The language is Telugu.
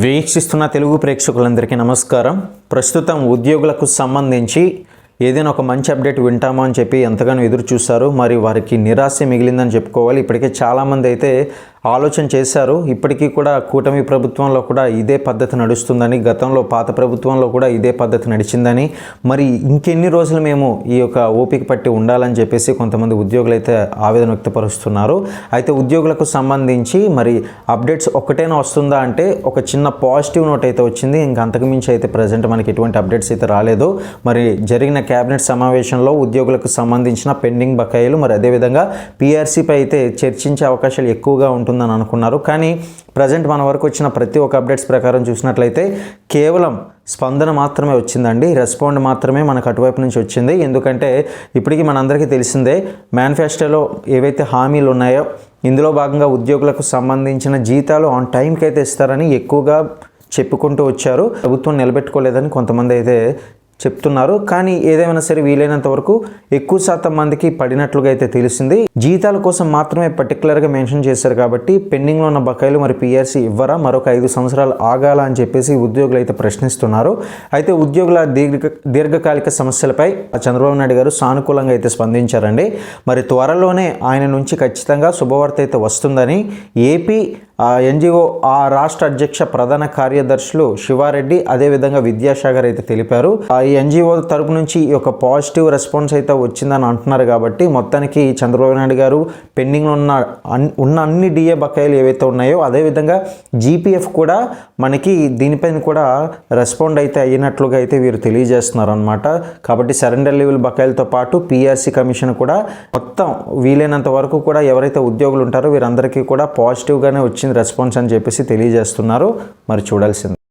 వీక్షిస్తున్న తెలుగు ప్రేక్షకులందరికీ నమస్కారం. ప్రస్తుతం ఉద్యోగులకు సంబంధించి ఏదైనా ఒక మంచి అప్డేట్ వింటామో అని చెప్పి ఎంతగానో ఎదురు చూస్తారు. మరి వారికి నిరాశ మిగిలిందని చెప్పుకోవాలి. ఇప్పటికే చాలామంది అయితే ఆలోచన చేశారు. ఇప్పటికీ కూడా కూటమి ప్రభుత్వంలో కూడా ఇదే పద్ధతి నడుస్తుందని గతంలో పాత ప్రభుత్వంలో కూడా ఇదే పద్ధతి నడిచిందని. మరి ఇంకెన్ని రోజులు మేము ఈ యొక్క ఓపిక పట్టి ఉండాలని చెప్పేసి కొంతమంది ఉద్యోగులు అయితే ఆవేదన వ్యక్తపరుస్తున్నారు. అయితే ఉద్యోగులకు సంబంధించి మరి అప్డేట్స్ ఒక్కటైనా వస్తుందా అంటే ఒక చిన్న పాజిటివ్ నోట్ అయితే వచ్చింది. ఇంకా అంతకుమించి అయితే ప్రజెంట్ మనకి ఎటువంటి అప్డేట్స్ అయితే రాలేదు. మరి జరిగిన కేబినెట్ సమావేశంలో ఉద్యోగులకు సంబంధించిన పెండింగ్ బకాయిలు మరి అదేవిధంగా పీఆర్సీపై అయితే చర్చించే అవకాశాలు ఎక్కువగా ఉంటుందని అనుకున్నారు. కానీ ప్రజెంట్ మన వరకు వచ్చిన ప్రతి ఒక్క అప్డేట్స్ ప్రకారం చూసినట్లయితే కేవలం స్పందన మాత్రమే వచ్చిందండి. రెస్పాండ్ మాత్రమే మనకు అటువైపు నుంచి వచ్చింది. ఎందుకంటే ఇప్పటికీ మనందరికీ తెలిసిందే మేనిఫెస్టోలో ఏవైతే హామీలు ఉన్నాయో ఇందులో భాగంగా ఉద్యోగులకు సంబంధించిన జీతాలు ఆన్ టైంకి అయితే ఇస్తారని ఎక్కువగా చెప్పుకుంటూ వచ్చారు. ప్రభుత్వం నిలబెట్టుకోలేదని కొంతమంది అయితే చెప్తున్నారు. కానీ ఏదేమైనా సరే వీలైనంత వరకు ఎక్కువ శాతం మందికి పడినట్లుగా అయితే తెలిసింది. జీతాల కోసం మాత్రమే పర్టికులర్గా మెన్షన్ చేశారు కాబట్టి పెండింగ్లో ఉన్న బకాయిలు మరి పిఆర్సీ ఇవ్వరా? మరొక ఐదు సంవత్సరాలు ఆగాల అని చెప్పేసి ఉద్యోగులు అయితే ప్రశ్నిస్తున్నారు. అయితే ఉద్యోగుల దీర్ఘ దీర్ఘకాలిక సమస్యలపై చంద్రబాబు నాయుడు గారు సానుకూలంగా అయితే స్పందించారండి. మరి త్వరలోనే ఆయన నుంచి ఖచ్చితంగా శుభవార్త అయితే వస్తుందని ఏపీ ఎన్జిఓ ఆ రాష్ట్ర అధ్యక్ష ప్రధాన కార్యదర్శులు శివారెడ్డి అదేవిధంగా విద్యాసాగర్ అయితే తెలిపారు. ఆ ఈ ఎన్జిఓ తరపు నుంచి ఈ యొక్క పాజిటివ్ రెస్పాన్స్ అయితే వచ్చిందని అంటున్నారు కాబట్టి మొత్తానికి చంద్రబాబు నాయుడు గారు పెండింగ్లో ఉన్న అన్ ఉన్న అన్ని డిఏ బకాయిలు ఏవైతే ఉన్నాయో అదేవిధంగా జీపీఎఫ్ కూడా మనకి దీనిపైన కూడా రెస్పాండ్ అయితే అయినట్లుగా అయితే వీరు తెలియజేస్తున్నారు అనమాట కాబట్టి సరెండర్ లెవెల్ బకాయిలతో పాటు పిఆర్సీ కమిషన్ కూడా మొత్తం వీలైనంత వరకు కూడా ఎవరైతే ఉద్యోగులు ఉంటారో వీరందరికీ కూడా పాజిటివ్గానే వచ్చింది. రెస్పాన్స్ అని చెప్పేసి తెలియజేస్తున్నారు. మరి చూడాల్సింది.